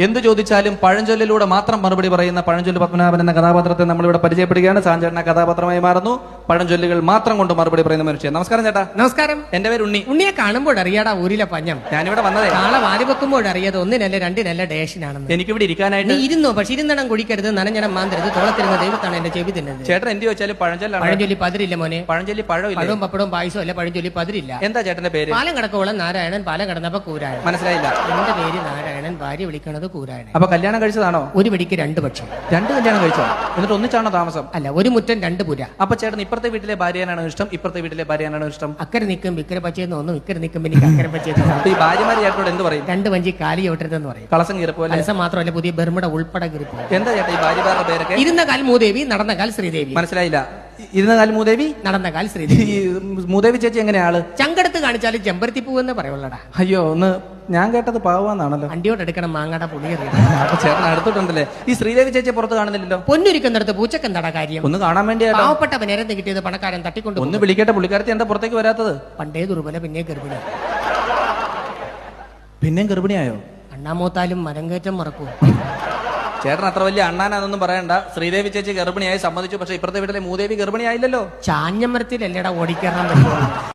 എന്ത് ചോദിച്ചാലും പഴഞ്ചൊല്ലിലൂടെ മാത്രം മറുപടി പറയുന്ന പഴഞ്ചൊല്ല് പത്മനാഭൻ എന്ന കഥാപാത്രത്തെ നമ്മളിവിടെ പരിചയപ്പെടുകയാണ്. സാഞ്ചേട്ടന കഥാപാത്രമായി മാറുന്നു. പഴഞ്ചൊല്ലുകൾ മാത്രം കൊണ്ട് മറുപടി പറയുന്ന മനുഷ്യൻ. നമസ്കാരം ചേട്ടാ. നമസ്കാരം. എന്റെ പേര് ഉണ്ണി. ഉണ്ണിയെ കാണുമ്പോൾ അറിയാടാ ഊരിലെ പഞ്ഞം. ഞാനിവിടെ വന്നതേ. നാളെ വാരി വെക്കുമ്പോൾ അറിയാതെ ഒന്നിനല്ല രണ്ടിനല്ല ഡേഷനാണെന്ന്. എനിക്കിവിടെ ഇരിക്കാനായിട്ട് നീ ഇരുന്നോ? പക്ഷെ ഇരുന്നണം കുടിക്കരുത്. നനഞ്ഞണം മാന്തരുത്. തോളത്തിരുന്ന ദൈവത്താണ് എന്റെ ചെവി തിന്നത് ചേട്ടൻ എന്ത് ചോദിച്ചാലും പഴഞ്ചൊല്ലാണ്. പഴഞ്ചൊല്ലി പതിരില്ല മോനെ. പഴഞ്ചൊല്ലി പഴം പഴവും പപ്പടവും പായസവും അല്ല പഴഞ്ചൊല്ലി പതിരില്ല. എന്താ ചേട്ടന്റെ പേര്? പാലം കിടക്കോളം നാരായണൻ പാലം കിടന്നപ്പോ കൂരായണൻ മനസ്സിലായില്ല. എന്റെ പേര് നാരായണൻ ഭാര്യ വിളിക്കണത് കൂരായണൻ അപ്പൊ കല്യാണം കഴിച്ചതാണോ? ഒരു പിടിക്ക് രണ്ട് പക്ഷം. രണ്ട് കല്യാണം കഴിച്ചോ? എന്നിട്ട് ഒന്നിച്ചാണോ താമസം? അല്ല ഒരു മുറ്റം രണ്ട് പുര. അപ്പൊ ചേട്ടൻ ഇപ്പുറത്തെ വീട്ടിലെ ഭാര്യയാണോ ഇഷ്ടം? ഇപ്പുറത്തെ വീട്ടിലെ ഭാര്യയാണോ ഇഷ്ടം? അക്കരെ നിൽക്കും വിക്കരെ പച്ചയെന്ന് ഒന്നും ഇക്കരെ നിൽക്കുമ്പോൾ എനിക്ക് അക്കരെ പച്ചയെന്ന് ഈ ഭാര്യമാര് ചേട്ടനോട് എന്ത് പറയും? രണ്ട് വഞ്ചി കാലി എന്ന് പറയും. കളസം കീറപ്പോലെ മനസ്സം മാത്രമല്ല പുതിയ ബർമുട ഉൾപ്പെടെ കീറിപ്പോ എന്താ ചേട്ടാ ഈ ഭാര്യമാരുടെ പേരൊക്കെ? ഇരുന്ന കാൽ മൂദേവി നടന്ന കാൽ ശ്രീദേവി. മനസ്സിലായില്ല. ഇരുന്ന കാലം മൂദേവി? നടന്ന കാൽ ശ്രീദേവി. ഈ മൂദേവി ചേച്ചി എങ്ങനെയാ ആൾ? ചങ്കെടുത്ത് കാണിച്ചാലും ചെമ്പരത്തി പൂവെന്ന് പറയുള്ളടാ. അയ്യോ ഒന്ന് ഞാൻ കേട്ടത് പാവാന്നാണല്ലോ. വണ്ടിയോട് എടുക്കണം മാങ്ങാടെ അപ്പൊ ചേട്ടൻ അടുത്തിട്ടുണ്ടല്ലേ? ഈ ശ്രീദേവി ചേച്ചിയെ പുറത്ത് കാണുന്നില്ലല്ലോ? പൊന്നൊരുക്കുന്നിടത്ത് പൂച്ചക്കെന്താടാ കാര്യം? ഒന്ന് കാണാൻ വേണ്ടിയാട്ടോ പാവപ്പെട്ട നേരത്തെ കിട്ടിയത് പണക്കാരൻ തട്ടിക്കൊണ്ട് ഒന്ന് വിളിക്കട്ടെ പുള്ളിക്കാരത്തി എന്താ പുറത്തേക്ക് വരാത്തത്? പണ്ടേ ദുർബല പിന്നെ ഗർഭിണി. പിന്നെയും ഗർഭിണിയായോ? അണ്ണാമൂത്താലും കയറ്റം മറക്കൂ. ചേട്ടൻ അത്ര വലിയ അണ്ണാനാന്നൊന്നും പറയണ്ട. ശ്രീദേവി ചേച്ചി ഗർഭിണിയായി സമ്മതിച്ചു. പക്ഷെ ഇപ്പുറത്തെ വീട്ടിലെ മൂദേവി ഗർഭിണിയായില്ലല്ലോ. ചാഞ്ഞമരത്തിലല്ലേടാ ഓടിക്കറാൻ പറ്റുള്ളൂ?